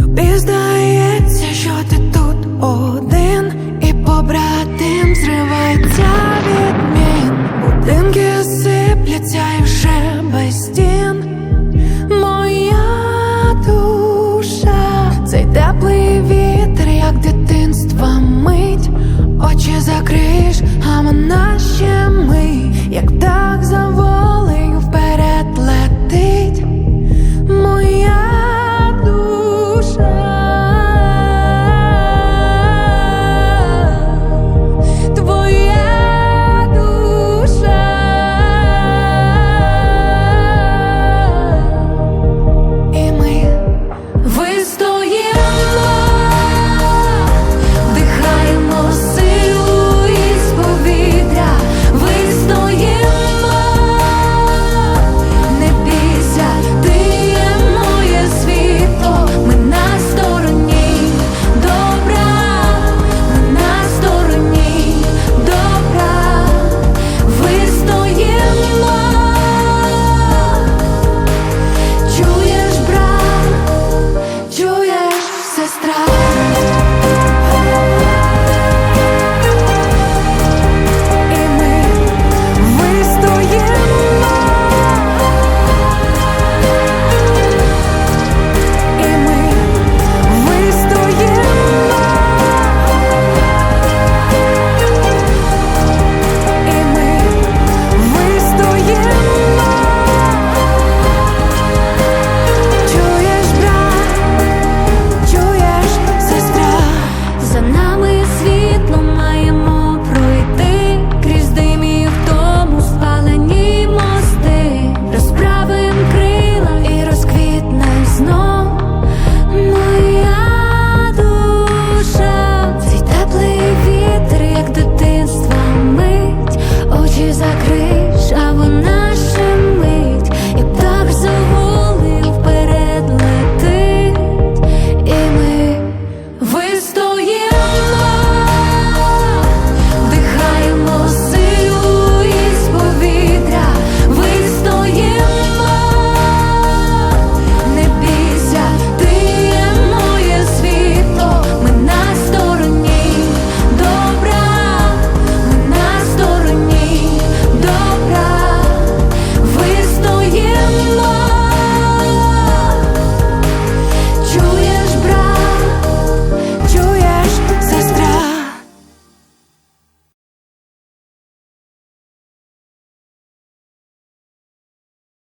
Тобі здається, що ти тут один, і побратим зривається відмін. Будинки сипляться і вже без стін. Моя душа, цей теплий вітер, як дитинство мить, очі закриєш, а мене ще ми, як так.